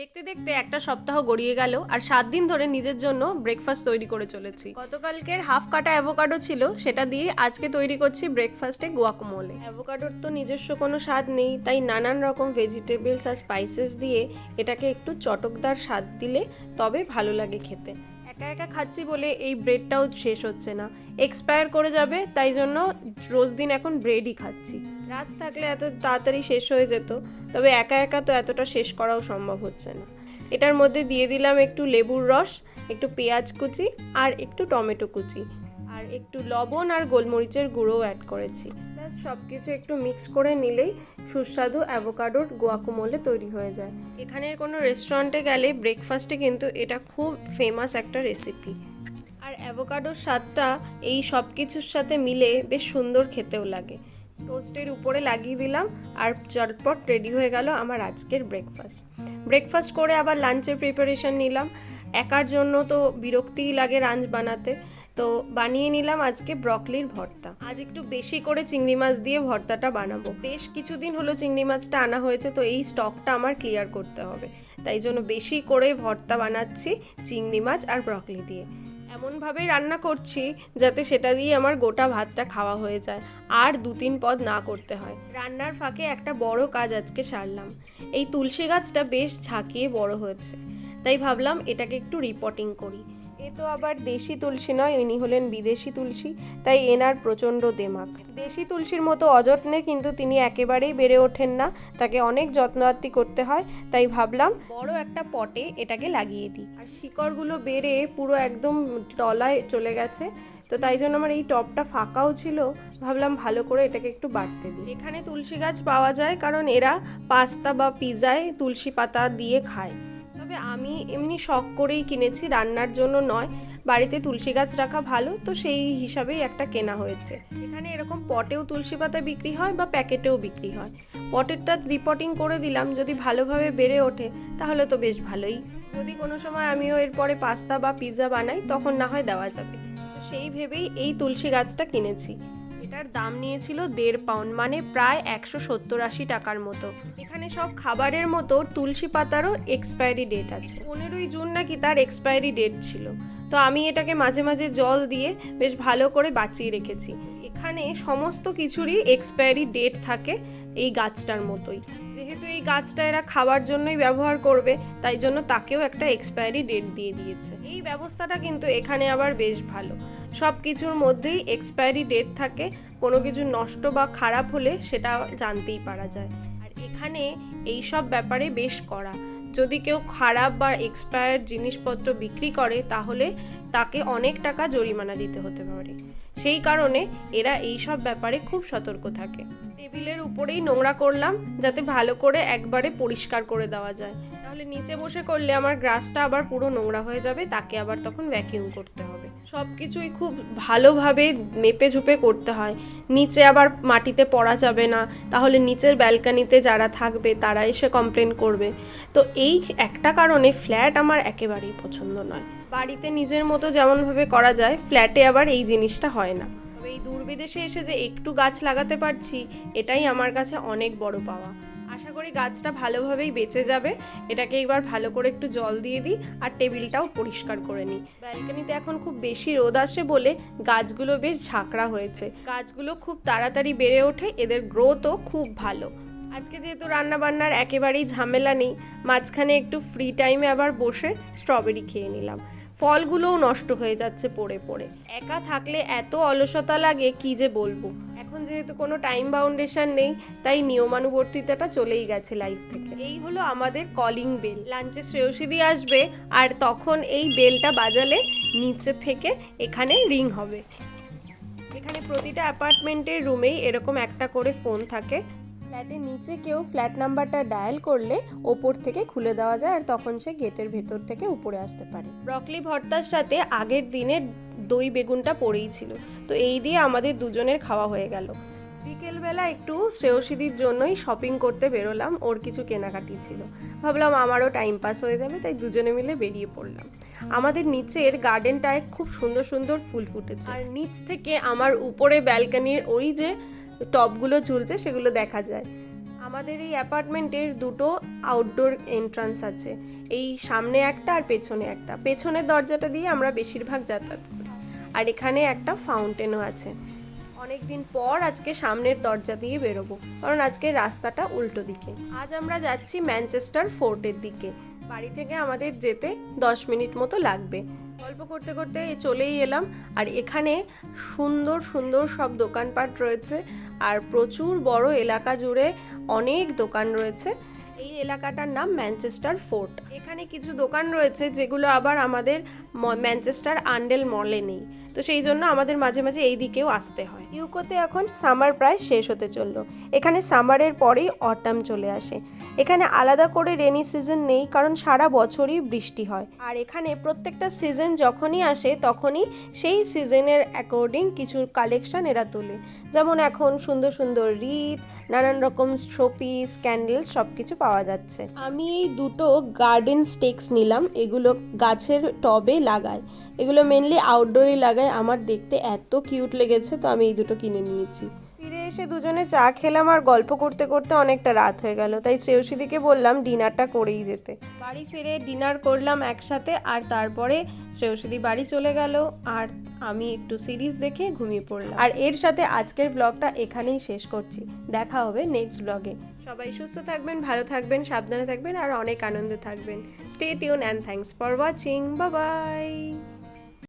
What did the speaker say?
দেখতে দেখতে একটা সপ্তাহ গড়িয়ে গেল আর সাত দিন ধরে নিজের জন্য ব্রেকফাস্ট তৈরি করে চলেছি। গতকালকের হাফ কাটা অ্যাভোকাডো ছিল, সেটা দিয়ে আজকে তৈরি করছি ব্রেকফাস্টে গুয়াকমোলে অ্যাভোকাডোর তো নিজস্ব কোনো স্বাদ নেই, তাই নানান রকম ভেজিটেবলস আর স্পাইসেস দিয়ে এটাকে একটু চটকদার স্বাদ দিলে তবে ভালো লাগে খেতে। একা একা খাচ্ছি বলে এই ব্রেডটাও শেষ হচ্ছে না। এক্সপায়ার করে যাবে, তাই জন্য রোজ দিন এখন ব্রেডই খাচ্ছি। রাত থাকলে এত তাড়াতাড়ি শেষ হয়ে যেত, তবে একা একা তো এতটা শেষ করাও সম্ভব হচ্ছে না। এটার মধ্যে দিয়ে দিলাম একটু লেবুর রস, একটু পেঁয়াজ কুচি আর একটু টমেটো কুচি। আর একটু লবণ আর গোলমরিচের গুঁড়োও অ্যাড করেছি। ব্যাস সব কিছু একটু মিক্স করে নিলেই সুস্বাদু অ্যাভোকাডোর গোয়াকুমোলে তৈরি হয়ে যায়। এখানের কোনো রেস্টুরেন্টে গেলে ব্রেকফাস্টে কিন্তু এটা খুব ফেমাস একটা রেসিপি আর অ্যাভোকাডোর স্বাদটা এই সব কিছুর সাথে মিলে বেশ সুন্দর খেতেও লাগে। টোস্টের উপরে লাগিয়ে দিলাম আর চটপট রেডি হয়ে গেল আমার আজকের ব্রেকফাস্ট ব্রেকফাস্ট করে আবার লাঞ্চের প্রিপারেশন নিলাম। একার জন্য তো বিরক্তিই লাগে লাঞ্চ বানাতে। তো বানিয়ে নিলাম আজকে ব্রকলির ভর্তা। আজ একটু বেশি করে চিংড়ি মাছ দিয়ে ভর্তাটা বানাবো। বেশ কিছুদিন হলো চিংড়ি মাছটা আনা হয়েছে, তো এই স্টকটা আমার ক্লিয়ার করতে হবে। তাই জন্য বেশি করে ভর্তা বানাচ্ছি চিংড়ি মাছ আর ব্রকলি দিয়ে। এমনভাবে রান্না করছি যাতে সেটা দিয়ে আমার গোটা ভাতটা খাওয়া হয়ে যায়, আর দু তিন পদ না করতে হয়। রান্নার ফাঁকে একটা বড় কাজ আজকে সারলাম। এই তুলসী গাছটা বেশ ঝাঁকিয়ে বড় হয়েছে। তাই ভাবলাম এটাকে একটু রিপোর্টিং করি। এ তো আবার দেশি তুলসী নয় ইনি হলেন বিদেশি তুলসী, তাই এনার প্রচণ্ড দেমাক। দেশি তুলসীর মতো অযত্নে কিন্তু তিনি একেবারেই বেড়ে ওঠেন না, তাকে অনেক যত্নআত্তি করতে হয়, তাই ভাবলাম বড় একটা পটে এটাকে লাগিয়ে দিই। আর শিকড়গুলো বেড়ে পুরো একদম তলায় চলে গেছে, তো তাই জন্য আমার এই টবটা ফাঁকাও ছিল, ভাবলাম ভালো করে এটাকে একটু বাড়তে দিই। এখানে তুলসী গাছ পাওয়া যায়, কারণ এরা পাস্তা বা পিজায় তুলসী পাতা দিয়ে খায়। তবে আমি এমনি শখ করেই কিনেছি, রান্নার জন্য নয়, বাড়িতে তুলসী গাছ রাখা ভালো, তো সেই হিসাবেই একটা কেনা হয়েছে। এখানে এরকম পটেও তুলসী পাতা বিক্রি হয় বা প্যাকেটেও বিক্রি হয়। পটেরটা রিপোর্টিং করে দিলাম, যদি ভালোভাবে বেড়ে ওঠে, তাহলে তো বেশ ভালোই। যদি কোনো সময় আমিও এরপরে পাস্তা বা পিৎজা বানাই, তখন না হয় দেওয়া যাবে। সেই ভেবেই এই তুলসী গাছটা কিনেছি। এটার দাম নিয়েছিল দেড় পাউন্ড মানে প্রায় একশো সত্তর আশি টাকার মতো। এখানে সব খাবারের মতো তুলসী পাতারও এক্সপায়ারি ডেট আছে। পনেরোই জুন নাকি তার এক্সপায়ারি ডেট ছিল। তো আমি এটাকে মাঝে মাঝে জল দিয়ে বেশ ভালো করে বাঁচিয়ে রেখেছি। এখানে সমস্ত কিছুরই এক্সপায়ারি ডেট থাকে এই গাছটার মতোই। যেহেতু এই গাছটা এরা খাবার জন্যই ব্যবহার করবে, তাই জন্য তাকেও একটা এক্সপায়ারি ডেট দিয়ে দিয়েছে। এই ব্যবস্থাটা কিন্তু এখানে আবার বেশ ভালো। সব কিছুর মধ্যেই এক্সপায়ারি ডেট থাকে, কোনো কিছু নষ্ট বা খারাপ হলে সেটা জানতেই পারা যায়। আর এখানে এই সব ব্যাপারে বেশ করা যদি কেউ খারাপ বা এক্সপায়ার জিনিসপত্র বিক্রি করে, তাহলে তাকে অনেক টাকা জরিমানা দিতে হতে পারে। সেই কারণে এরা এই সব ব্যাপারে খুব সতর্ক থাকে। টেবিলের উপরেই নোংরা করলাম, যাতে ভালো করে একবারে পরিষ্কার করে দেওয়া যায়। তাহলে নিচে বসে করলে আমার গ্রাসটা আবার পুরো নোংরা হয়ে যাবে, তাকে আবার তখন ভ্যাকিউম করতে হবে। সব কিছুই খুব ভালোভাবে মেপে ঝুপে করতে হয়। নিচে আবার মাটিতে পড়া যাবে না, তাহলে নিচের ব্যালকানিতে যারা থাকবে তারা এসে কমপ্লেন করবে। তো এই একটা কারণে ফ্ল্যাট আমার একেবারেই পছন্দ নয়। বাড়িতে নিজের মতো যেমনভাবে করা যায় ফ্ল্যাটে আবার এই জিনিসটা হয় না। এই দূরবিদেশে এসে যে একটু গাছ লাগাতে পারছি, এটাই আমার কাছে অনেক বড় পাওয়া। আশা করি গাছটা ভালোভাবেই বেঁচে যাবে। এটাকে এবার ভালো করে একটু জল দিয়ে দিই আর টেবিলটাও পরিষ্কার করে নিই। ব্যালকনিতে এখন খুব বেশি রোদ আসে বলে গাছগুলো বেশ ঝাঁকড়া হয়েছে। গাছগুলো খুব তাড়াতাড়ি বেড়ে ওঠে, এদের গ্রোথও খুব ভালো। আজকে যেহেতু রান্না বান্নার একেবারেই ঝামেলা নেই, মাঝখানে একটু ফ্রি টাইমে আবার বসে স্ট্রবেরি খেয়ে নিলাম। ফলগুলোও নষ্ট হয়ে যাচ্ছে পড়ে পড়ে। একা থাকলে এত অলসতা লাগে, কি যে বলব? এখন যেহেতু কোনো টাইম বাউন্ডেশন নেই, তাই নিয়মানুবর্তিতাটা চলেই গেছে লাইফ থেকে। এই হলো আমাদের কলিং বেল লাঞ্চে শ্রেয়সীদি আসবে আর তখন এই বেলটা বাজালে নিচে থেকে এখানে রিং হবে। এখানে প্রতিটা অ্যাপার্টমেন্টের রুমেই এরকম একটা করে ফোন থাকে। ফ্ল্যাটের নিচে কেউ ফ্ল্যাট নাম্বারটা ডায়াল করলে ওপর থেকে খুলে দেওয়া যায় আর তখন সে গেটের ভেতর থেকে উপরে আসতে পারে। ব্রকলি ভর্তার সাথে আগের দিনের দই বেগুনটা পড়েই ছিল। তো এই দিয়ে আমাদের দুজনের খাওয়া হয়ে গেল। বিকেলবেলা একটু শ্রেয়সীদির জন্যই শপিং করতে বেরোলাম। ওর কিছু কেনাকাটি ছিল। ভাবলাম আমারও টাইম পাস হয়ে যাবে, তাই দুজনে মিলে বেরিয়ে পড়লাম। আমাদের নিচের গার্ডেনটায় খুব সুন্দর সুন্দর ফুল ফুটেছে। আর নিচ থেকে আমার উপরে ব্যালকনির ওই যে টবগুলো ঝুলছে, সেগুলো দেখা যায়। আমাদের এই অ্যাপার্টমেন্টের দুটো আউটডোর এন্ট্রান্স আছে। এই সামনে একটা আর পেছনে একটা। পেছনের দরজাটা দিয়ে আমরা বেশিরভাগ যাতায়াত করি। আর এখানে একটা ফাউন্টেনও আছে। অনেক দিন পর আজকে সামনের দরজা দিয়ে বেরোবো। কারণ আজকে রাস্তাটা উল্টো দিকে। আজ আমরা যাচ্ছি ম্যানচেস্টার ফোর্টের দিকে। বাড়ি থেকে আমাদের যেতে দশ মিনিট মতো লাগবে। গল্প করতে করতে চলেই এলাম। আর এখানে সুন্দর সুন্দর সব দোকানপাট রয়েছে। আর প্রচুর বড় এলাকা জুড়ে অনেক দোকান রয়েছে। এই এলাকাটার নাম ম্যানচেস্টার ফোর্ট। এখানে কিছু দোকান রয়েছে যেগুলো আবার আমাদের ম্যানচেস্টার আন্ডেল মলে নেই। তো সেই জন্য আমাদের মাঝে মাঝে এই দিকেও আসতে হয়। ইউকোতে এখন সামার প্রায় শেষ হতে চলল। এখানে সামারের পরেই অটাম চলে আসে। এখানে আলাদা করে রেনি সিজন নেই, কারণ সারা বছরই বৃষ্টি হয়। আর এখানে প্রত্যেকটা সিজন যখনই আসে, তখনই সেই সিজনের অ্যাকর্ডিং কিছু কালেকশন এরা তোলে। যেমন এখন সুন্দর সুন্দর রিত নানান রকম শোপিস ক্যান্ডেল সব কিছু পাওয়া যাচ্ছে। আমি এই দুটো গার্ডেন স্টেক্স নিলাম। এগুলো গাছের টবে লাগায় এগুলো মেনলি আউটডোরে লাগায় আমার দেখতে এত কিউট লেগেছে, তো আমি এই দুটো কিনে নিয়েছি। ফিরে এসে দুজনে চা খেলাম আর গল্প করতে করতে অনেকটা রাত হয়ে গেল। তাই শ্রেয়সীদিকে বললাম ডিনারটা করেই যেতে। বাড়ি ফিরে ডিনার করলাম একসাথে আর তারপরে শ্রেয়সীদি বাড়ি চলে গেল আর আমি একটু সিরিজ দেখে ঘুমিয়ে পড়লাম। আর এর সাথে আজকের ব্লগটা এখানেই শেষ করছি। দেখা হবে নেক্সট ব্লগে সবাই সুস্থ থাকবেন, ভালো থাকবেন, সাবধানে থাকবেন আর অনেক আনন্দে থাকবেন। Stay tune and thanks for watching bye